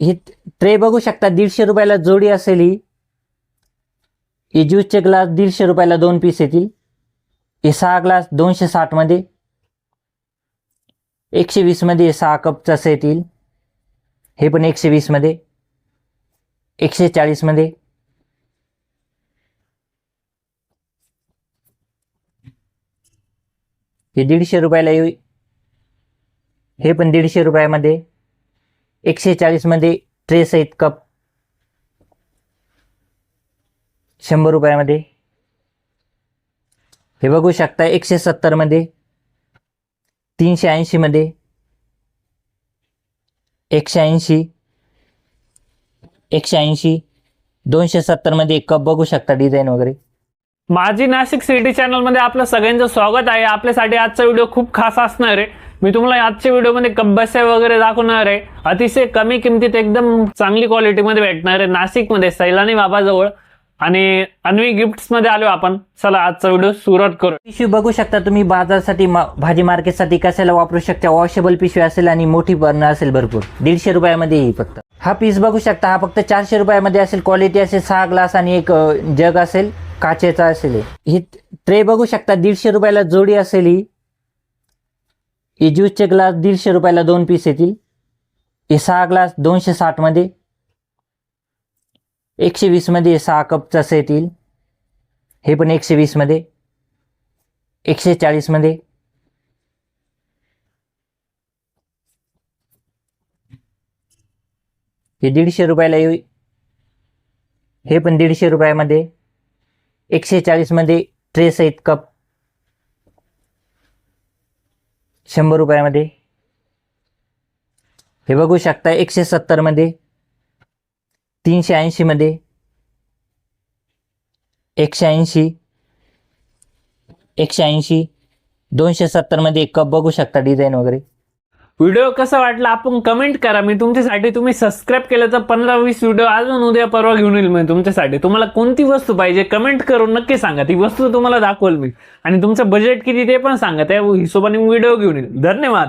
ही tray बघू शकता दीडशे रुपयाला जोडी असेल ही. हे ज्यूसचे ग्लास दीडशे रुपयाला दोन पीस येतील. हे सहा ग्लास दोनशे साठमध्ये एकशे वीसमध्ये सहा कपचं असं येतील. हे पण एकशे वीसमध्ये एकशे चाळीसमध्ये हे दीडशे रुपयाला येऊ. हे पण दीडशे रुपयामध्ये. एकशे चाळीसमध्ये ट्रेस आहेत कप शंभर रुपयामध्ये. हे बघू शकता एकशे सत्तरमध्ये तीनशे ऐंशीमध्ये एकशे ऐंशी एकशे ऐंशी दोनशे सत्तरमध्ये एक कप बघू शकता डिझाईन वगैरे. माझी नाशिक सिटी चॅनलमध्ये आपलं सगळ्यांचं स्वागत आहे. आपल्यासाठी आजचा व्हिडिओ खूप खास असणार आहे. मी तुम्हाला आजच्या व्हिडिओमध्ये कब्बस्या वगैरे दाखवणार आहे. अतिशय कमी किमतीत एकदम चांगली क्वालिटीमध्ये भेटणार आहे नाशिकमध्ये सैलानी बाबाजवळ. आणि अन्वी गिफ्ट्समध्ये आलो आपण. चला आजचा व्हिडिओ सुरुवात करू. पिशवी बघू शकता तुम्ही बाजारसाठी मा- भाजी मार्केटसाठी कशाला वापरू शकता? वॉशेबल पिशवी असेल आणि मोठी बर्न असेल भरपूर. दीडशे रुपयामध्ये येईल फक्त. हा पीस बघू शकता हा फक्त चारशे रुपयामध्ये असेल. क्वालिटी असेल सहा ग्लास आणि एक जग असेल. काचेचा असेल हे. ही ट्रे बघू शकता दीडशे रुपयाला जोडी असेल ही. हे ज्यूसचे ग्लास दीडशे रुपयाला दोन पीस येतील हे. सहा ग्लास दोनशे साठमध्ये एकशे वीसमध्ये सहा कपचं असं येतील हे पण एकशे वीसमध्ये एकशे चाळीसमध्ये हे दीडशे रुपयाला येऊ. हे पण दीडशे रुपयामध्ये. एकशे चाळीसमध्ये ट्रेस सहित कप शंभर रुपयामध्ये. हे बघू शकता एकशे सत्तरमध्ये तीनशे ऐंशीमध्ये एकशे ऐंशी एकशे ऐंशी दोनशे सत्तरमध्ये एक कप बघू शकता डिझाईन वगैरे. व्हिडिओ कसा वाटला आपण कमेंट करा. मी तुमच्यासाठी तुम्ही सबस्क्राईब केलं तर पंधरा वीस व्हिडिओ अजून उद्या परवा घेऊन येईल मी तुमच्यासाठी. तुम्हाला कोणती वस्तू पाहिजे कमेंट करून नक्की सांगा. ती वस्तू तुम्हाला दाखवल मी. आणि तुमचं बजेट किती ते पण सांगा. त्या हिशोबाने व्हिडिओ घेऊन येईल. धन्यवाद.